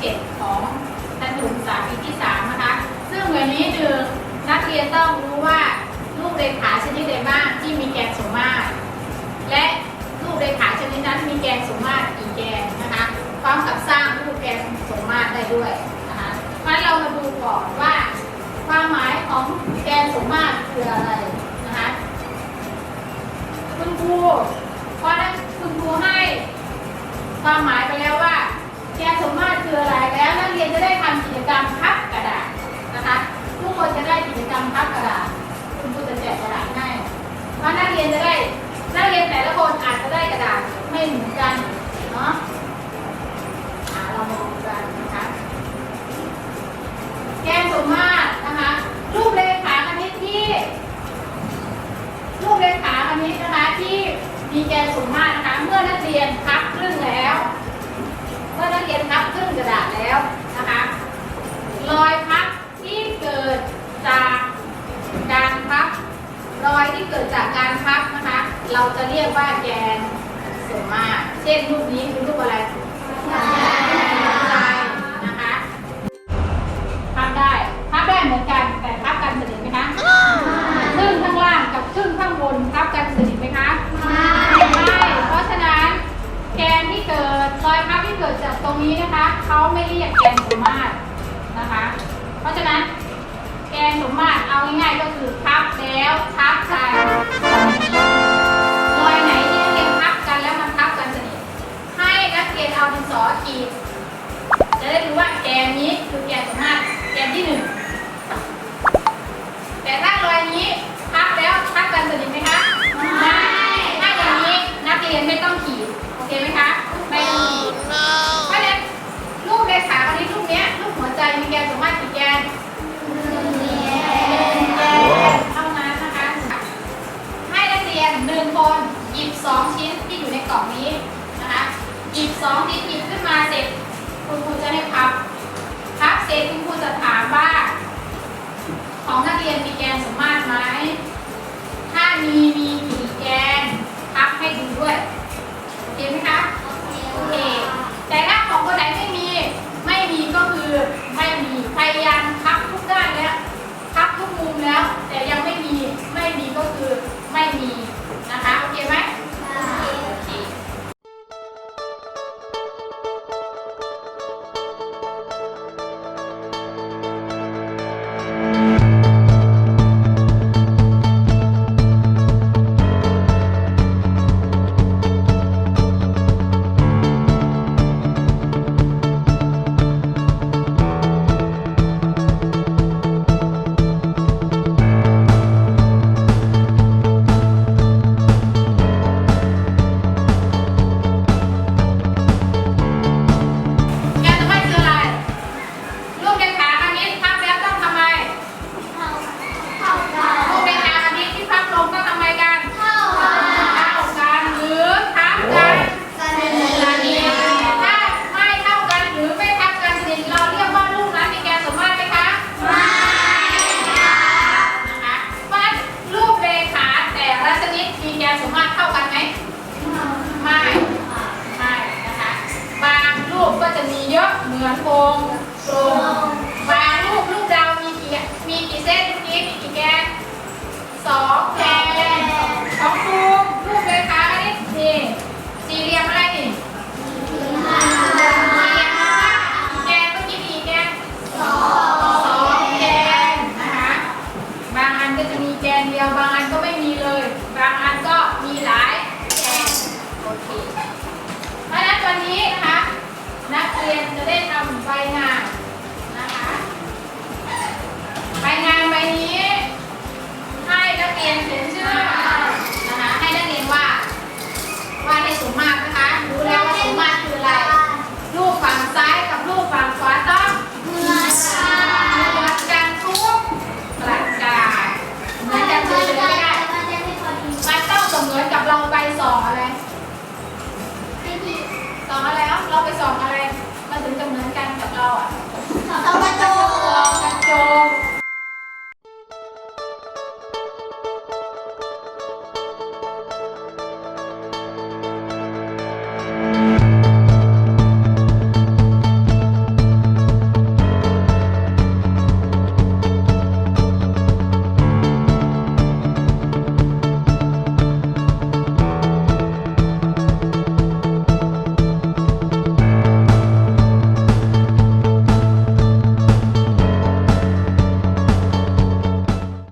อยู่ในหน่วยการเรียนรู้ที่7ของชั้นประถมศึกษาปีที่3นะคะ ซึ่งวยนี้หนึ่งนักเรียนต้องรู้ว่ารูปเรขาชนิดใดบ้างที่มีแกนสมมาตร และรูปเรขาชนิดนั้นมีแกนสมมาตรกี่แกนนะคะพร้อมกับสร้างรูปแกนสมมาตรได้ด้วยนะคะเพราะฉะนั้นเรามาดูก่อนว่า ความหมายของแกนสมมาตรคืออะไรนะคะคุณครูพอนั้นคุณครูให้ความหมายไปแล้วว่า แกนสมมาตรคืออะไรแล้วนักเรียนจะได้ทำกิจกรรมพับกระดาษนะคะ ทุกคนจะได้กิจกรรมพับกระดาษ คุณครูจะแจกกระดาษให้เพราะนักเรียนจะได้นักเรียนแต่ละคนอาจจะได้กระดาษไม่เหมือนกันเนาะอ่าเรามาดูกันนะคะ แกนสมมาตรนะคะ รูปเลขาคณิตที่ รูปเลขาคณิตนะคะที่มีแกนสมมาตรนะคะ เมื่อนักเรียนพับครึ่งแล้ว เมื่อนักเรียนพับครึ่งกระดาษแล้วนะคะรอยพับที่เกิดจากการพับรอยที่เกิดจากการพับนะคะ เราจะเรียกว่าแกนสมมาตรเช่นรูปนี้คือรูปอะไร ที่เกิดรอยพับที่เกิดจากตรงนี้นะคะเขาไม่เรียกแกนสมมาตรนะคะ เพราะฉะนั้นแกนสมมาตรเอาง่ายๆก็คือพับแล้วพับกัน กนสมมาตรกี่แกนหนึ่งแกนเท่านั้นนะคะ ให้นักเรียนหนึ่งคนหยิบสองชิ้นที่อยู่ในกล่องนี้นะคะ หยิบสองชิ้นหยิบขึ้นมาเสร็จ รงโรงวางลูกลูกดาวมีกี่มีกี่เส้นลูกนี้มีกี่แกนสองแกนสองตูมลูกเลยค่ะอันนี้นี่สี่เหลี่ยมอะไรนี่สี่เหลี่ยมแกนเมื่อกี้มีกี่แกนสองแกนนะคะบางอันก็จะมีแกนเดียวบางอันก็ไม่มีเลย บางอันก็มีหลายแกนโอเคเพราะนั้วันนี้นะคะนักเรียนจะได้ทำ ใบหา